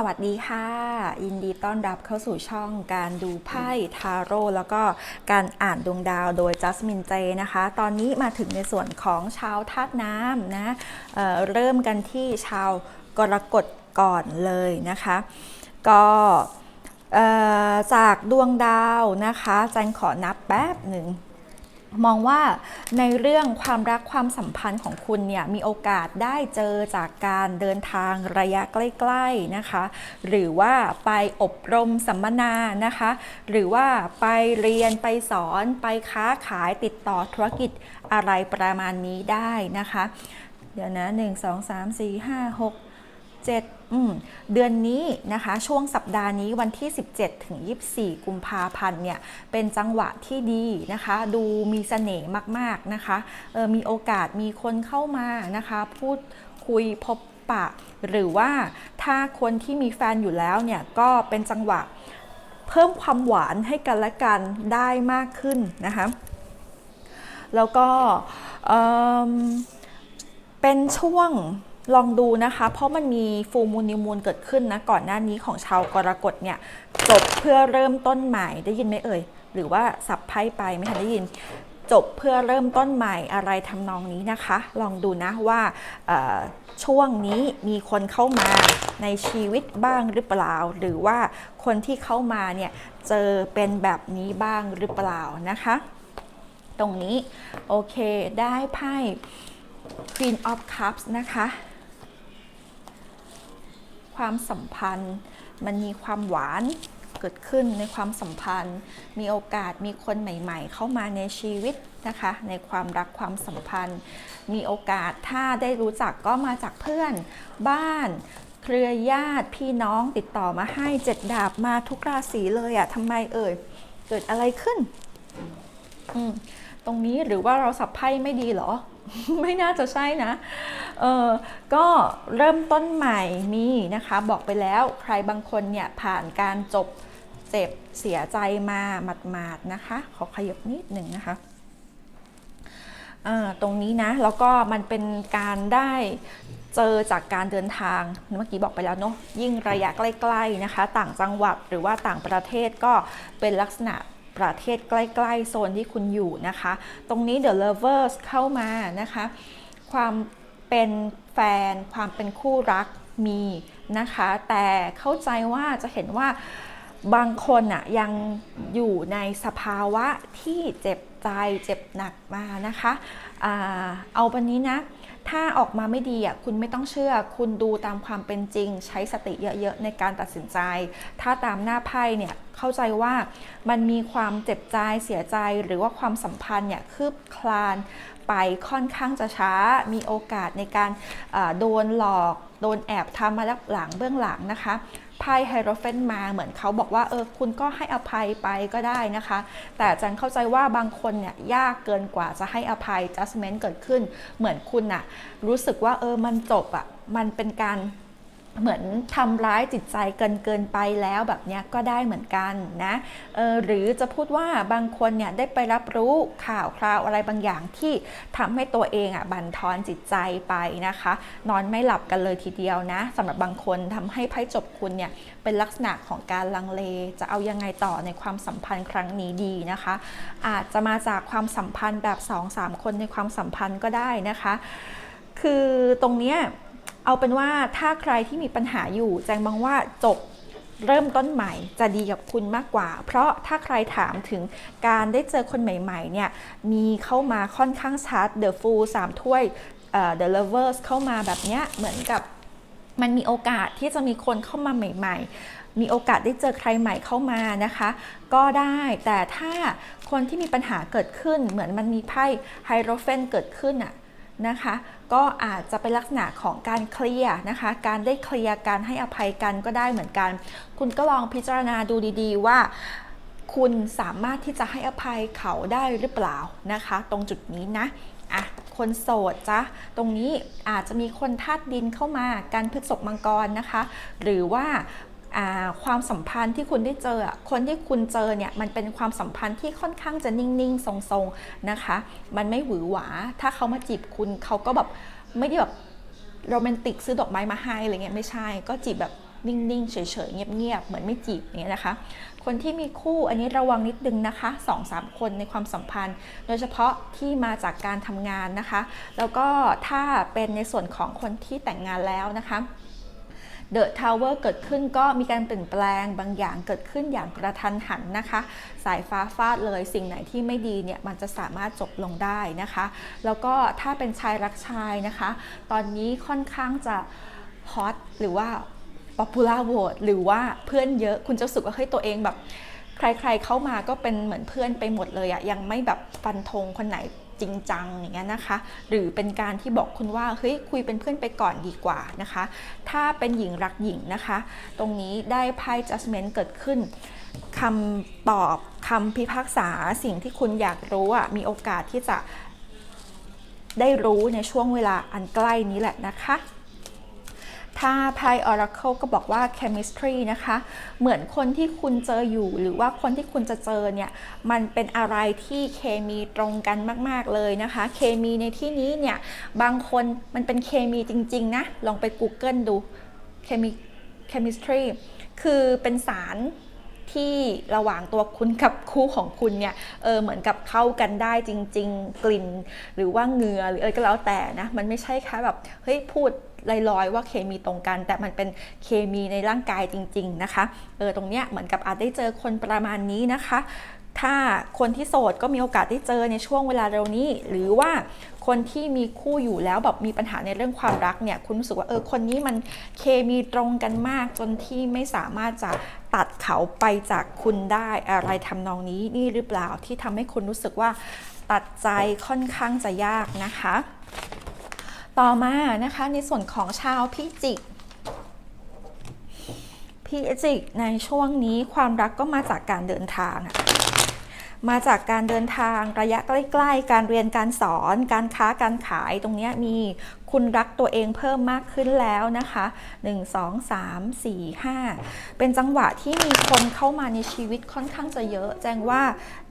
สวัสดีค่ะ ยินดีต้อนรับเข้าสู่ช่องการดูไพ่ทาโร่แล้วก็การอ่านดวงดาวโดยจัสมินเจนะคะ ตอนนี้มาถึงในส่วนของชาวธาตุน้ำนะเเริ่มกันที่ชาวกรกฎก่อนเลยนะคะ ก็จากดวงดาวนะคะจันขอนับแป๊บหนึ่ง มองว่าในเรื่องความรักความสัมพันธ์ของคุณเนี่ยมีโอกาสได้เจอจากการเดินทางระยะใกล้ๆนะคะ หรือว่าไปอบรมสัมมนานะคะ หรือว่าไปเรียนไปสอนไปค้าขายติดต่อธุรกิจอะไรประมาณนี้ได้นะคะ เดี๋ยวนะ 1 2 3 4 5 6 7เดือนนี้นะคะ ช่วงสัปดาห์นี้วันที่ 17 ถึง 24 กุมภาพันธ์เนี่ย เป็นจังหวะที่ดีนะคะ ดูมีเสน่ห์มาก ๆ นะคะออมีโอกาสมีคนเข้ามานะคะ พูดคุยพบปะ หรือว่าถ้าคนที่มีแฟนอยู่แล้วเนี่ย ก็เป็นจังหวะเพิ่มความหวานให้กันและกันได้มากขึ้นนะคะ แล้วก็เป็นช่วง ลองดูนะคะ เพราะมันมีฟูมูลนิมูลเกิดขึ้นนะ ก่อนหน้านี้ของชาวกรกฎเนี่ยจบเพื่อเริ่มต้นใหม่ได้ยินไหมเอ่ย หรือว่าสับไพ่ไปไม่ทันได้ยิน จบเพื่อเริ่มต้นใหม่อะไรทำนองนี้นะคะ ลองดูนะว่าช่วงนี้มีคนเข้ามาในชีวิตบ้างหรือเปล่า หรือว่าคนที่เข้ามาเนี่ยเจอเป็นแบบนี้บ้างหรือเปล่านะคะ ตรงนี้โอเคได้ไพ่ Queen of Cups นะคะ ความสัมพันธ์ มันมีความหวานเกิดขึ้นในความสัมพันธ์ มีโอกาสมีคนใหม่ๆ เข้ามาในชีวิตนะคะ ในความรักความสัมพันธ์ มีโอกาสถ้าได้รู้จักก็มาจากเพื่อน บ้านเครือญาติพี่น้องติดต่อมาให้เจ็ดดาบมาทุกราศีเลยอะทำไมเอ่ยเกิดอะไรขึ้นตรงนี้หรือว่าเราสับไพ่ไม่ดีเหรอ ไม่น่าจะใช่นะ เออก็เริ่มต้นใหม่มีนะคะ บอกไปแล้วใครบางคนเนี่ยผ่านการจบเจ็บเสียใจมาหมาดๆนะคะ ขอขยับนิดหนึ่งนะคะอ่าตรงนี้นะ แล้วก็มันเป็นการได้เจอจากการเดินทางเมื่อกี้บอกไปแล้วเนาะยิ่งระยะใกล้ ๆนะคะ ต่างจังหวัดหรือว่าต่างประเทศก็เป็นลักษณะ ประเทศใกล้ๆโซนที่คุณอยู่นะคะ ตรงนี้ The Lovers เข้ามานะคะ ความเป็นแฟน ความเป็นคู่รักมีนะคะ แต่เข้าใจว่าจะเห็นว่าบางคนอะยังอยู่ในสภาวะที่เจ็บใจเจ็บหนักมานะคะอาเอาวันนี้นะ ถ้าออกมาไม่ดีอะคุณไม่ต้องเชื่อ คุณดูตามความเป็นจริง ใช้สติเยอะๆในการตัดสินใจ ถ้าตามหน้าไพ่เนี่ยเข้าใจว่ามันมีความเจ็บใจเสียใจหรือว่าความสัมพันธ์เนี่ยคืบคลาน ไปค่อนข้างจะช้ามีโอกาสในการโดนหลอกโดนแอบทำมาลับหลังเบื้องหลังนะคะไพ่ไฮโรเฟนมาเหมือนเขาบอกว่าเออคุณก็ให้อภัยไปก็ได้นะคะ แต่จันเข้าใจว่าบางคนเนี่ยยากเกินกว่าจะให้อภัย judgment เกิดขึ้น เหมือนคุณน่ะรู้สึกว่าเออมันจบอะ่ะมันเป็นการ เหมือนทำร้ายจิตใจเกินเกินไปแล้วแบบเนี้ยก็ได้เหมือนกันนะออหรือจะพูดว่าบางคนเนี่ยได้ไปรับรู้ข่าวคราวอะไรบางอย่างที่ทำให้ตัวเองอะบั่นทอนจิตใจไปนะคะ นอนไม่หลับกันเลยทีเดียวนะสำหรับบางคนทำให้ไพ่จบคุณเนี่ยเป็นลักษณะของการลังเล จะเอายังไงต่อในความสัมพันธ์ครั้งนี้ดีนะคะ อาจจะมาจากความสัมพันธ์แบบ 2-3 คนในความสัมพันธ์ก็ได้นะคะ คือตรงเนี้ย เอาเป็นว่าถ้าใครที่มีปัญหาอยู่ แจงมองว่าจบเริ่มต้นใหม่จะดีกับคุณมากกว่า เพราะถ้าใครถามถึงการได้เจอคนใหม่ๆเนี่ยมีเข้ามาค่อนข้างชัด The Fool 3ถ้วยเอ่อ The Lovers เข้ามาแบบเนี้ยเหมือนกับมันมีโอกาสที่จะมีคนเข้ามาใหม่ ๆ มีโอกาสได้เจอใครใหม่เข้ามานะคะ ก็ได้ แต่ถ้าคนที่มีปัญหาเกิดขึ้น เหมือนมันมีไพ่ไฮโรเฟนเกิดขึ้นอะนะคะ ก็อาจจะเป็นลักษณะของการเคลียร์นะคะ การได้เคลียร์การให้อภัยกันก็ได้เหมือนกัน คุณก็ลองพิจารณาดูดีๆ ว่าคุณสามารถที่จะให้อภัยเขาได้หรือเปล่านะคะ ตรงจุดนี้นะอะคนโสดจ้ะตรงนี้อาจจะมีคนธาตุดินเข้ามาการพฤษภมังกรนะคะ หรือว่า ความสัมพันธ์ที่คุณได้เจอ คนที่คุณเจอเนี่ยมันเป็นความสัมพันธ์ที่ค่อนข้างจะนิ่งๆ ทรงๆนะคะ มันไม่หวือหวา ถ้าเขามาจีบคุณเขาก็แบบไม่ได้แบบโรแมนติกซื้อดอกไม้มาให้อะไรเงี้ยไม่ใช่ ก็จีบแบบนิ่งๆ เฉยๆ เงียบๆ เหมือนไม่จีบอย่างเงี้ยนะคะ คนที่มีคู่อันนี้ระวังนิดนึงนะคะ2อสามคนในความสัมพันธ์ โดยเฉพาะที่มาจากการทำงานนะคะ แล้วก็ถ้าเป็นในส่วนของคนที่แต่งงานแล้วนะคะ เดอะทาวเวอร์เกิดขึ้นก็มีการเปลี่ยนแปลงบางอย่างเกิดขึ้นอย่างกระทันหันนะคะ สายฟ้าฟาดเลยสิ่งไหนที่ไม่ดีเนี่ยมันจะสามารถจบลงได้นะคะ แล้วก็ถ้าเป็นชายรักชายนะคะ ตอนนี้ค่อนข้างจะฮอตหรือว่า popular vote หรือว่าเพื่อนเยอะคุณจะรู้สึกว่าเฮ้ยตัวเองแบบ ใครๆเข้ามาก็เป็นเหมือนเพื่อนไปหมดเลยอะยังไม่แบบฟันธงคนไหน จริงจังอย่างเงี้ยนะคะ หรือเป็นการที่บอกคุณว่าเฮ้ยคุยเป็นเพื่อนไปก่อนดีกว่านะคะ ถ้าเป็นหญิงรักหญิงนะคะ ตรงนี้ได้ไพ่ judgment เกิดขึ้นคำตอบคำพิพากษาสิ่งที่คุณอยากรู้อะมีโอกาสที่จะได้รู้ในช่วงเวลาอันใกล้นี้แหละนะคะ ถ้าไพ่ Oracle ก็บอกว่า chemistry นะคะ เหมือนคนที่คุณเจออยู่ หรือว่าคนที่คุณจะเจอเนี่ย มันเป็นอะไรที่เคมีตรงกันมาก ๆ เลยนะคะ เคมีในที่นี้เนี่ย บางคนมันเป็นเคมีจริง ๆ นะ ลองไป Google ดูเคมี chemistry คือเป็นสารที่ระหว่างตัวคุณกับคู่ของคุณเนี่ย เออ เหมือนกับเข้ากันได้จริง ๆ กลิ่น หรือว่าเหงื่อหรืออะไรก็แล้วแต่นะ มันไม่ใช่แค่แบบ เฮ้ย พูด ลอยๆว่าเคมีตรงกัน แต่มันเป็นเคมีในร่างกายจริง ๆนะคะเออตรงเนี้ยเหมือนกับอาจได้เจอคนประมาณนี้นะคะ ถ้าคนที่โสดก็มีโอกาสได้เจอในช่วงเวลาเร็วนี้ หรือว่าคนที่มีคู่อยู่แล้วแบบมีปัญหาในเรื่องความรักเนี่ยคุณรู้สึกว่าเออคนนี้มันเคมีตรงกันมากจนที่ไม่สามารถจะตัดเขาไปจากคุณได้อะไรทำนองนี้นี่หรือเปล่าที่ทำให้คุณรู้สึกว่าตัดใจค่อนข้างจะยากนะคะ ต่อมานะคะในส่วนของชาวพิจิกพิจิกในช่วงนี้ความรักก็มาจากการเดินทาง มาจากการเดินทางระยะใกล้ๆ การเรียนการสอน การค้าการขายตรงนี้มีคุณรักตัวเองเพิ่มมากขึ้นแล้วนะคะ 1 2 3 4 5 เป็นจังหวะที่มีคนเข้ามาในชีวิตค่อนข้างจะเยอะ แจ้งว่า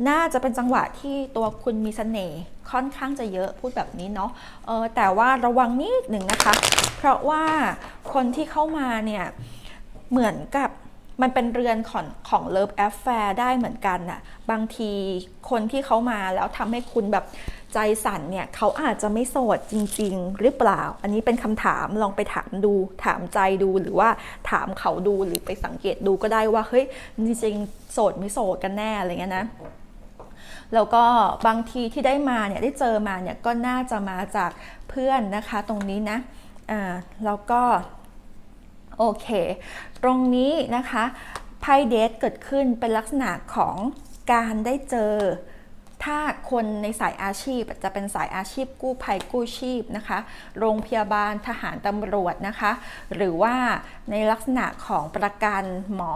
น่าจะเป็นจังหวะที่ตัวคุณมีเสน่ห์ค่อนข้างจะเยอะพูดแบบนี้เนาะเออแต่ว่าระวังนิดหนึ่งนะคะ เพราะว่าคนที่เข้ามาเนี่ยเหมือนกับ มันเป็นเรือนของของเลิฟแอฟแฟร์ได้เหมือนกันน่ะบางทีคนที่เขามาแล้วทำให้คุณแบบใจสั่นเนี่ยเขาอาจจะไม่โสดจริง ๆ หรือเปล่า อันนี้เป็นคำถามลองไปถามดู ถามใจดูหรือว่าถามเขาดูหรือไปสังเกตดูก็ได้ว่าเฮ้ยจริงๆโสดไม่โสดกันแน่อะไรเงี้ยนะแล้วก็บางทีที่ได้มาเนี่ยได้เจอมาเนี่ยก็น่าจะมาจากเพื่อนนะคะตรงนี้นะอ่าแล้วก็โอเค ตรงนี้นะคะไพ่เดทเกิดขึ้นเป็นลักษณะของการได้เจอ ถ้าคนในสายอาชีพจะเป็นสายอาชีพกู้ภัยกู้ชีพนะคะ โรงพยาบาลทหารตำรวจนะคะ หรือว่าในลักษณะของประกันหมอ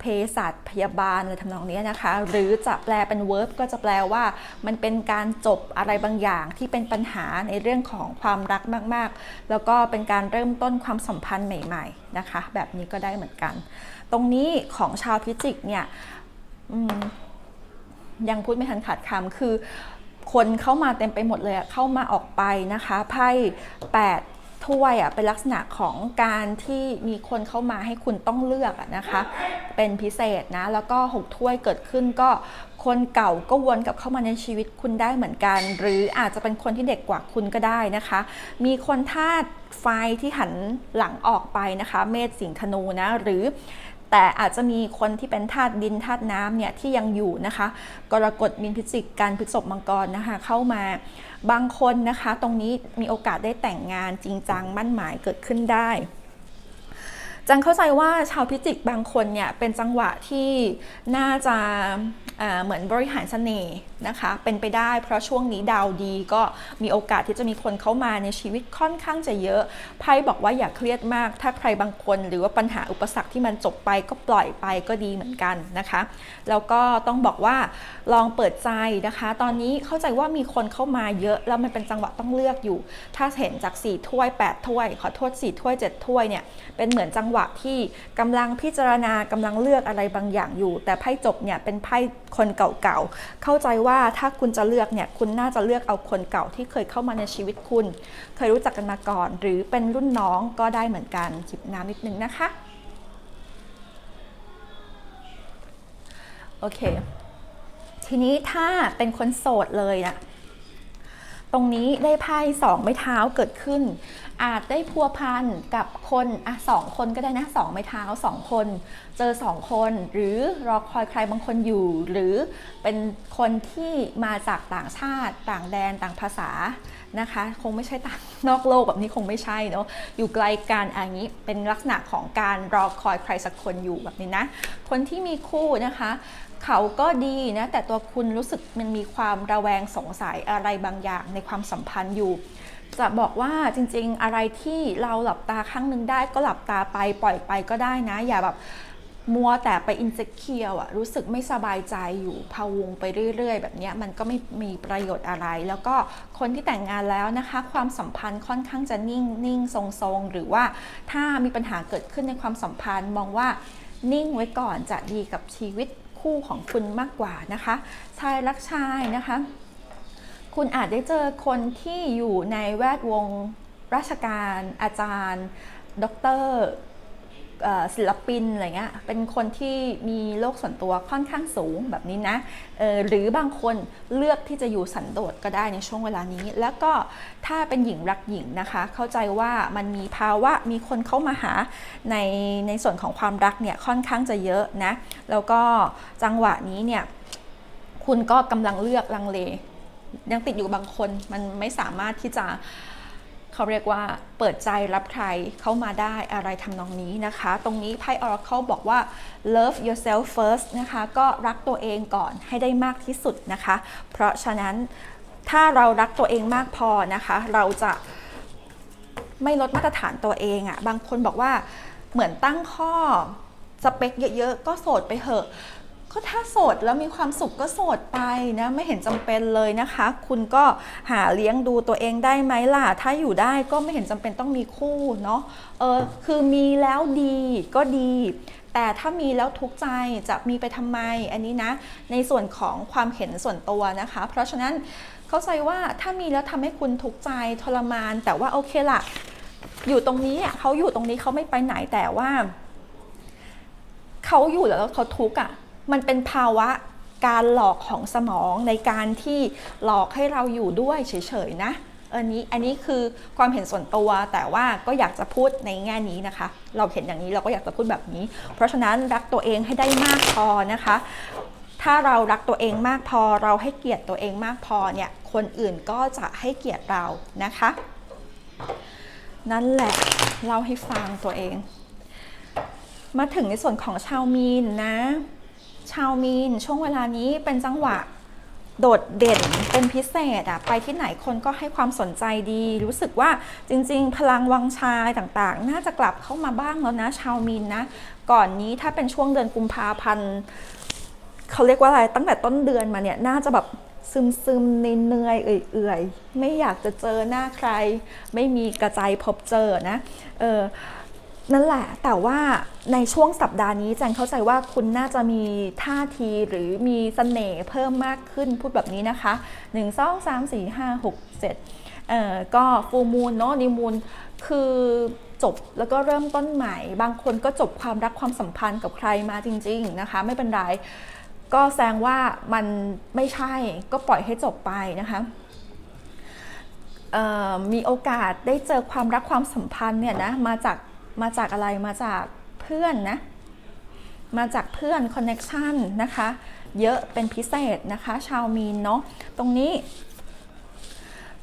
เภสัชพยาบาลอะไรทำนองนี้นะคะ หรือจะแปลเป็น verb ก็จะแปลว่า มันเป็นการจบอะไรบางอย่างที่เป็นปัญหาในเรื่องของความรักมากๆ แล้วก็เป็นการเริ่มต้นความสัมพันธ์ใหม่ ๆนะคะ แบบนี้ก็ได้เหมือนกัน ตรงนี้ของชาวพิจิกเนี่ยยังพูดไม่ทันขาดคำคือคนเข้ามาเต็มไปหมดเลยเข้ามาออกไปนะคะไพ่8 ถ้วยอะเป็นลักษณะของการที่มีคนเข้ามาให้คุณต้องเลือกนะคะ เป็นพิเศษนะ แล้วก็6ถ้วยเกิดขึ้นก็คนเก่าก็วนกลับเข้ามาในชีวิตคุณได้เหมือนกัน หรืออาจจะเป็นคนที่เด็กกว่าคุณก็ได้นะคะ มีคนธาตุไฟที่หันหลังออกไปนะคะ เมษสิงธนูนะ หรือ แต่อาจจะมีคนที่เป็นธาตุดินธาตุน้ำเนี่ยที่ยังอยู่นะคะ กรกฎมีนพิจิกการพฤษภมังกรนะคะ เข้ามาบางคนนะคะ ตรงนี้มีโอกาสได้แต่งงานจริงจังมั่นหมายเกิดขึ้นได้จังเข้าใจว่าชาวพิจิกบางคนเนี่ยเป็นจังหวะที่น่าจะอ่าเหมือนบริหารเสน่ห์นะคะ เป็นไปได้เพราะช่วงนี้ดาวดีก็มีโอกาสที่จะมีคนเข้ามาในชีวิตค่อนข้างจะเยอะ ไพ่บอกว่าอย่าเครียดมาก ถ้าใครบางคนหรือว่าปัญหาอุปสรรคที่มันจบไปก็ปล่อยไปก็ดีเหมือนกันนะคะ แล้วก็ต้องบอกว่าลองเปิดใจนะคะ ตอนนี้เข้าใจว่ามีคนเข้ามาเยอะ แล้วมันเป็นจังหวะต้องเลือกอยู่ ถ้าเห็นจาก4ถ้วย 8 ถ้วย ขอโทษ4ถ้วย 7 ถ้วยเนี่ยเป็นเหมือนจังหวะที่กำลังพิจารณากำลังเลือกอะไรบางอย่างอยู่ แต่ไพ่จบเนี่ยเป็นไพ่คนเก่าๆเข้าใจว่าว่าถ้าคุณจะเลือกเนี่ยคุณน่าจะเลือกเอาคนเก่าที่เคยเข้ามาในชีวิตคุณ เคยรู้จักกันมาก่อน หรือเป็นรุ่นน้องก็ได้เหมือนกันจิบน้ำนิดนึงนะคะ โอเค ทีนี้ถ้าเป็นคนโสดเลยนะ รงนี้ได้ไพ่สองไม้เท้าเกิดขึ้น อาจได้พัวพันกับคนอะสองคนก็ได้นะสองไม้เท้าสองคน เจอสองคน หรือรอคอยใครบางคนอยู่ หรือเป็นคนที่มาจากต่างชาติ ต่างแดนต่างภาษานะคะ คงไม่ใช่ต่างนอกโลกแบบนี้คงไม่ใช่เนาะอยู่ไกลกันอันนี้เป็นลักษณะของการรอคอยใครสักคนอยู่แบบนี้นะ คนที่มีคู่นะคะ เขาก็ดีนะแต่ตัวคุณรู้สึกมันมีความระแวงสงสัยอะไรบางอย่างในความสัมพันธ์อยู่ จะบอกว่าจริง ๆ อะไรที่เราหลับตาครั้งหนึ่งได้ก็หลับตาไปปล่อยไปก็ได้นะ อย่าแบบมัวแต่ไปอินเ e คียวอะรู้สึกไม่สบายใจอยู่พะวงไปเรื่อย ๆ แบบนี้มันก็ไม่มีประโยชน์อะไร แล้วก็คนที่แต่งงานแล้วนะคะ ความสัมพันธ์ค่อนข้างจะนิ่งนิ่งทรงๆ หรือว่าถ้ามีปัญหาเกิดขึ้นในความสัมพันธ์มองว่านิ่งไว้ก่อนจะดีกับชีวิต คู่ของคุณมากกว่านะคะ ชายรักชายนะคะ คุณอาจได้เจอคนที่อยู่ในแวดวงราชการอาจารย์ด็อกเตอร์ ศิลปินอะไรเงี้ย เป็นคนที่มีโลกส่วนตัวค่อนข้างสูงแบบนี้นะหรือบางคนเลือกที่จะอยู่สันโดษก็ได้ในช่วงเวลานี้ แล้วก็ถ้าเป็นหญิงรักหญิงนะคะ เข้าใจว่ามันมีภาวะมีคนเข้ามาหาในในส่วนของความรักเนี่ยค่อนข้างจะเยอะนะ แล้วก็จังหวะนี้เนี่ยคุณก็กำลังเลือกลังเล ยังติดอยู่บางคนมันไม่สามารถที่จะ เขาเรียกว่าเปิดใจรับใครเข้ามาได้อะไรทำนองนี้นะคะ ตรงนี้ไพ่ Oracle บอกว่า love yourself first นะคะ ก็รักตัวเองก่อนให้ได้มากที่สุดนะคะ เพราะฉะนั้นถ้าเรารักตัวเองมากพอนะคะ เราจะไม่ลดมาตรฐานตัวเองอะ่ะ บางคนบอกว่าเหมือนตั้งข้อสเปคเยอะๆ ก็โสดไปเหอะ ก็ถ้าโสดแล้วมีความสุขก็โสดไปนะไม่เห็นจำเป็นเลยนะคะ คุณก็หาเลี้ยงดูตัวเองได้ไหมล่ะ ถ้าอยู่ได้ก็ไม่เห็นจำเป็นต้องมีคู่เนาะเออคือมีแล้วดีก็ดี แต่ถ้ามีแล้วทุกใจจะมีไปทำไมอันนี้นะ ในส่วนของความเห็นส่วนตัวนะคะ เพราะฉะนั้นเข้าใจว่าถ้ามีแล้วทำให้คุณทุกใจทรมาน แต่ว่าโอเคล่ะอยู่ตรงนี้เขาอยู่ตรงนี้เขาไม่ไปไหนแต่ว่าเขาอยู่แล้วเขาทุกข์อะ มันเป็นภาวะการหลอกของสมองในการที่หลอกให้เราอยู่ด้วยเฉยๆนะอันนี้อันนี้คือความเห็นส่วนตัวแต่ว่าก็อยากจะพูดในแง่นี้นะคะ เราเห็นอย่างนี้เราก็อยากจะพูดแบบนี้ เพราะฉะนั้นรักตัวเองให้ได้มากพอนะคะ ถ้าเรารักตัวเองมากพอเราให้เกียรติตัวเองมากพอเนี่ยคนอื่นก็จะให้เกียรติเรานะคะ นั่นแหละเล่าให้ฟังตัวเอง มาถึงในส่วนของชาวมีนนะ ชาวมีน ช่วงเวลานี้เป็นจังหวะโดดเด่นเป็นพิเศษอะไปที่ไหนคนก็ให้ความสนใจดี รู้สึกว่าจริง ๆ พลังวังชายต่างๆ น่าจะกลับเข้ามาบ้างแล้วนะ ชาวมีนนะ ก่อนนี้ถ้าเป็นช่วงเดือนกุมภาพันธ์เขาเรียกว่าอะไรตั้งแต่ต้นเดือนมาเนี่ยน่าจะแบบซึมซึมๆเนื่อยเอื่อยๆ ไม่อยากจะเจอหน้าใคร ไม่มีกระจายพบเจอนะเออ นั่นแหละ แต่ว่าในช่วงสัปดาห์นี้จันเข้าใจว่าคุณน่าจะมีท่าทีหรือมีเสน่ห์เพิ่มมากขึ้นพูดแบบนี้นะคะ 1 2 3 4 5 6 7เอ่อก็ฟูมูลเนาะนิมูลคือจบแล้วก็เริ่มต้นใหม่ บางคนก็จบความรักความสัมพันธ์กับใครมาจริง ๆนะคะ ไม่เป็นไร ก็แสดงว่ามันไม่ใช่ก็ปล่อยให้จบไปนะคะมีโอกาสได้เจอความรักความสัมพันธ์เนี่ยนะมาจาก มาจากอะไรมาจากเพื่อนนะ มาจากเพื่อนคอนเน็ชันนะคะ เยอะเป็นพิเศษนะคะ ชาวมีนเนาะตรงนี้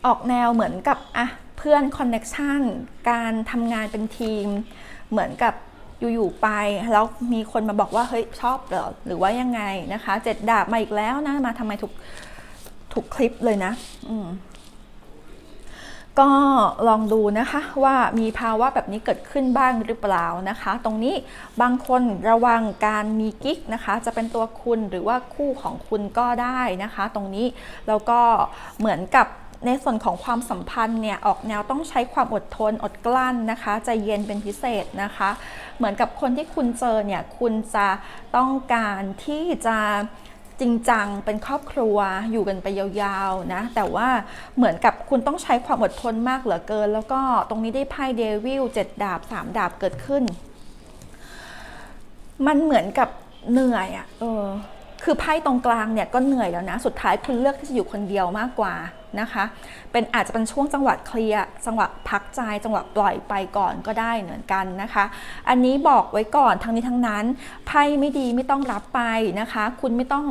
ออกแนวเหมือนกับอะเพื่อนคอนเน็ชันการทำงานเป็นทีม เหมือนกับอยู่ๆไปแล้วมีคนมาบอกว่าเฮ้ยชอบเหรอหรือว่ายังไงนะคะเจ็ดดาบมาอีกแล้วนะมาทำไมทุกทุกคลิปเลยนะ อืม ก็ลองดูนะคะว่ามีภาวะแบบนี้เกิดขึ้นบ้างหรือเปล่านะคะ ตรงนี้บางคนระวังการมีกิ๊กนะคะ จะเป็นตัวคุณหรือว่าคู่ของคุณก็ได้นะคะ ตรงนี้แล้วก็เหมือนกับในส่วนของความสัมพันธ์เนี่ยออกแนวต้องใช้ความอดทนอดกลั้นนะคะใจเย็นเป็นพิเศษนะคะ เหมือนกับคนที่คุณเจอเนี่ยคุณจะต้องการที่จะ จริงจังเป็นครอบครัวอยู่กันไปยาวๆนะ แต่ว่าเหมือนกับคุณต้องใช้ความอดทนมากเหลือเกิน แล้วก็ตรงนี้ได้ไพ่เดวิลเจ็ดดาบสามดาบเกิดขึ้น มันเหมือนกับเหนื่อยอะ่ะ เออ คือไพ่ตรงกลางเนี่ยก็เหนื่อยแล้วนะ สุดท้ายคุณเลือกที่จะอยู่คนเดียวมากกว่านะคะ เป็นอาจจะเป็นช่วงจังหวะเคลียร์ จังหวะพักใจ จังหวะปล่อยไปก่อนก็ได้เหมือนกันนะคะ อันนี้บอกไว้ก่อนทั้งนี้ทั้งนั้นไพ่ไม่ดีไม่ต้องรับไปนะคะ คุณไม่ต้อง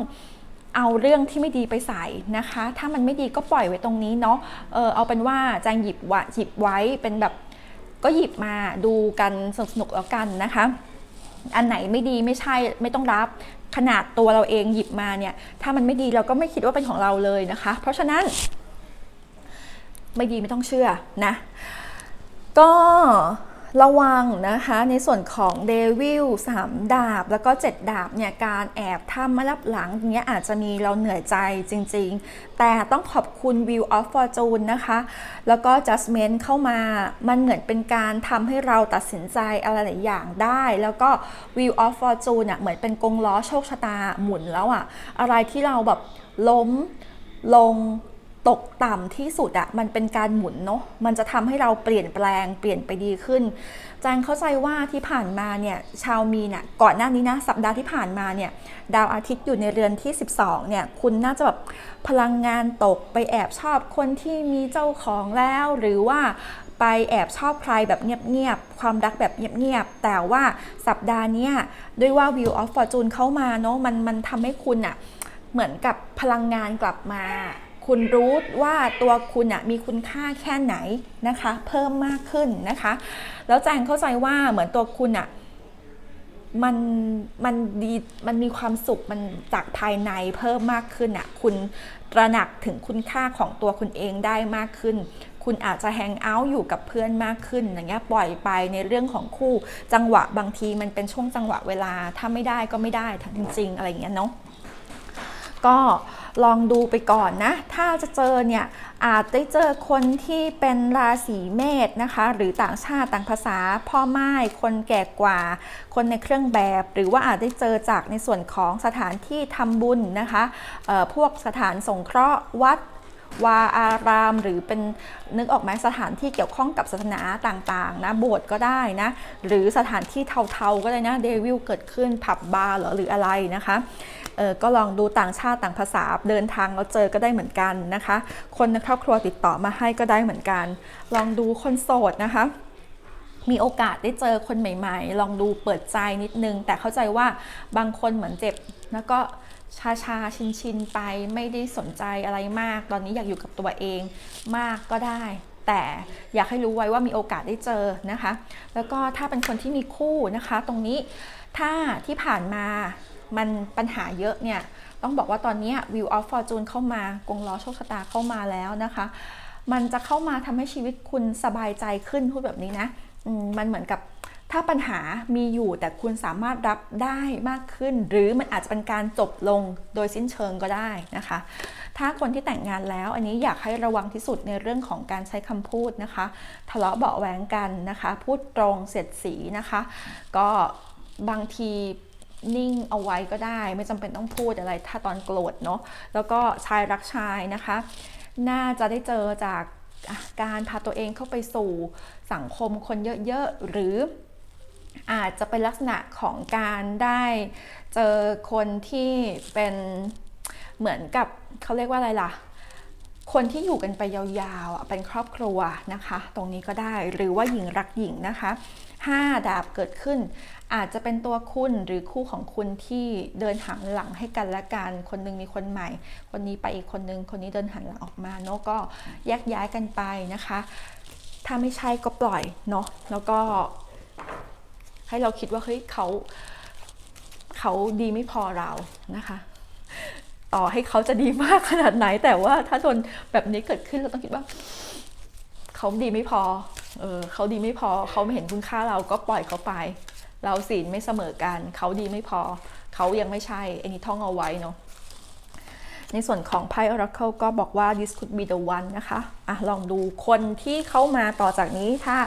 เอาเรื่องที่ไม่ดีไปใส่นะคะ ถ้ามันไม่ดีก็ปล่อยไว้ตรงนี้เนาะ เออเอาเป็นว่าแจงหยิบวะหยิบไว้เป็นแบบก็หยิบมาดูกันสนุกๆแล้วกันนะคะ อันไหนไม่ดีไม่ใช่ไม่ต้องรับขนาดตัวเราเองหยิบมาเนี่ย ถ้ามันไม่ดีเราก็ไม่คิดว่าเป็นของเราเลยนะคะ เพราะฉะนั้น ไม่ดีไม่ต้องเชื่อนะ ก็ ระวังนะคะในส่วนของเดวิล3ดาบ แล้วก็ 7 ดาบเนี่ยการแอบทำมารับหลังเนี้ยอาจจะมีเราเหนื่อยใจจริง ๆ แต่ต้องขอบคุณ View of Fortune นะคะ แล้วก็ Judgment เข้ามามันเหมือนเป็นการทำให้เราตัดสินใจอะไรหลายอย่างได้ แล้วก็ View of Fortune อะเหมือนเป็นกงล้อโชคชะตาหมุนแล้วอะอะไรที่เราแบบล้มลง ตกต่ำที่สุดอะมันเป็นการหมุนเนาะมันจะทำให้เราเปลี่ยนแปลงเปลี่ยนไปดีขึ้นแจงเข้าใจว่าที่ผ่านมาเนี่ยชาวมีเนี่ยก่อนหน้านี้นะสัปดาห์ที่ผ่านมาเนี่ยดาวอาทิตย์อยู่ในเรือนที่ 12เนี่ยคุณน่าจะแบบพลังงานตกไปแอบชอบคนที่มีเจ้าของแล้ว หรือว่าไปแอบชอบใครแบบเงียบๆ ความรักแบบเงียบๆ แต่ว่าสัปดาห์นี้ด้วยว่า View of Fortune เข้ามาเนาะมันมันทำให้คุณอะเหมือนกับพลังงานกลับมา คุณรู้ว่าตัวคุณมีคุณค่าแค่ไหนนะคะ เพิ่มมากขึ้นนะคะ แล้วแจงเข้าใจว่าเหมือนตัวคุณอะมันมันดีมันมีความสุขมันจากภายในเพิ่มมากขึ้นอะคุณตระหนักถึงคุณค่าของตัวคุณเองได้มากขึ้น คุณอาจจะแฮงเอาท์อยู่กับเพื่อนมากขึ้นอย่างเงี้ยปล่อยไปในเรื่องของคู่จังหวะบางทีมันเป็นช่วงจังหวะเวลาถ้าไม่ได้ก็ไม่ได้จริงๆอะไรอย่างเงี้ยเนาะ ก็ลองดูไปก่อนนะ ถ้าจะเจอเนี่ยอาจได้เจอคนที่เป็นราศีเมษนะคะ หรือต่างชาติต่างภาษาพ่อไม้คนแก่กว่า คนในเครื่องแบบ หรือว่าอาจได้เจอจากในส่วนของสถานที่ทำบุญนะคะพวกสถานสงเคราะห์วัด วาอาราม หรือเป็นนึกออกไหมสถานที่เกี่ยวข้องกับศาสนาต่างๆนะโบสถ์ก็ได้นะ หรือสถานที่เทาๆก็ได้นะเดวิลเกิดขึ้นผับบาร์หรอหรืออะไรนะคะเออก็ลองดูต่างชาติต่างภาษาเดินทางเราเจอก็ได้เหมือนกันนะคะ คนในครอบครัวติดต่อมาให้ก็ได้เหมือนกัน ลองดูคนโสดนะคะมีโอกาสได้เจอคนใหม่ ๆ ลองดูเปิดใจนิดนึง แต่เข้าใจว่าบางคนเหมือนเจ็บแล้วก็ ชาชาชินชินไปไม่ได้สนใจอะไรมาก ตอนนี้อยากอยู่กับตัวเองมากก็ได้ แต่อยากให้รู้ไว้ว่ามีโอกาสได้เจอนะคะ แล้วก็ถ้าเป็นคนที่มีคู่นะคะ ตรงนี้ถ้าที่ผ่านมามันปัญหาเยอะเนี่ย ต้องบอกว่าตอนนี้ View of Fortune เข้ามากงล้อโชคชะตาเข้ามาแล้วนะคะ มันจะเข้ามาทำให้ชีวิตคุณสบายใจขึ้นพูดแบบนี้นะมันเหมือนกับ ถ้าปัญหามีอยู่แต่คุณสามารถรับได้มากขึ้น หรือมันอาจจะเป็นการจบลงโดยสิ้นเชิงก็ได้นะคะ ถ้าคนที่แต่งงานแล้วอันนี้อยากให้ระวังที่สุดในเรื่องของการใช้คำพูดนะคะ ทะเลาะเบาแหวงกันนะคะ พูดตรงเสียดสีนะคะ ก็บางทีนิ่งเอาไว้ก็ได้ ไม่จำเป็นต้องพูดอะไรถ้าตอนโกรธเนาะแล้วก็ชายรักชายนะคะ น่าจะได้เจอจากการพาตัวเองเข้าไปสู่สังคมคนเยอะๆ หรือ อาจจะเป็นลักษณะของการได้เจอคนที่เป็นเหมือนกับเขาเรียกว่าอะไรล่ะ คนที่อยู่กันไปยาวๆเป็นครอบครัวนะคะ ตรงนี้ก็ได้หรือว่าหญิงรักหญิงนะคะ5ดาบเกิดขึ้น อาจจะเป็นตัวคุณหรือคู่ของคุณที่เดินหันหลังให้กันและกัน คนหนึงมีคนใหม่ คนนี้ไปอีกคนนึง คนนี้เดินหันหลังออกมาเนาะก็แยกย้ายกันไปนะคะ ถ้าไม่ใช่ก็ปล่อยเนาะแล้วก็ ให้เราคิดว่าเฮ้ยเขาเขาดีไม่พอเรานะคะ ต่อให้เขาจะดีมากขนาดไหน แต่ว่าถ้าโดนแบบนี้เกิดขึ้นเราต้องคิดว่าเขาดีไม่พอเออเขาดีไม่พอเขาไม่เห็นคุณค่าเราก็ปล่อยเขาไป เราศีลไม่เสมอกันเขาดีไม่พอเขายังไม่ใช่อันนี้ท่องเอาไว้เนาะ ในส่วนของไพ่ Oracle ก็บอกว่า this could be the one นะคะอะลองดูคนที่เข้ามาต่อจากนี้ถ้า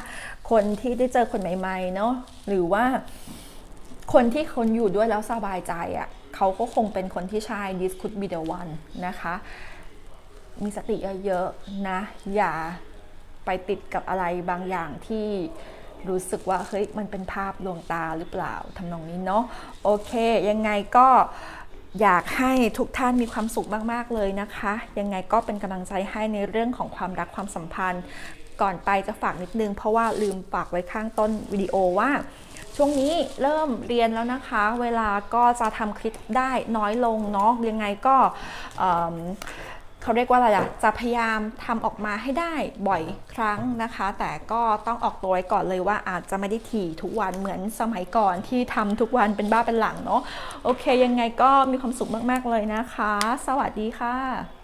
คนที่ได้เจอคนใหม่ๆเนาะหรือว่าคนที่คนอยู่ด้วยแล้วสบายใจอะ่ะเขาก็คงเป็นคนที่ใช่ this could be the one นะคะ มีสติเยอะๆนะ อย่าไปติดกับอะไรบางอย่างที่รู้สึกว่าเฮ้ยมันเป็นภาพลวงตาหรือเปล่าทำนองนี้เนาะโอเค ยังไงก็ อยากให้ทุกท่านมีความสุขมากๆเลยนะคะ ยังไงก็เป็นกำลังใจให้ในเรื่องของความรักความสัมพันธ์ ก่อนไปจะฝากนิดนึง เพราะว่าลืมฝากไว้ข้างต้นวิดีโอว่า ช่วงนี้เริ่มเรียนแล้วนะคะ เวลาก็จะทำคลิปได้น้อยลงเนาะยังไงก็ เขาเรียกว่าอะไรอะจะพยายามทำออกมาให้ได้บ่อยครั้งนะคะ แต่ก็ต้องออกตัวไว้ก่อนเลยว่าอาจจะไม่ได้ถี่ทุกวันเหมือนสมัยก่อนที่ทำทุกวันเป็นบ้าเป็นหลังเนาะโอเค ยังไงก็มีความสุขมาก ๆ เลยนะคะ สวัสดีค่ะ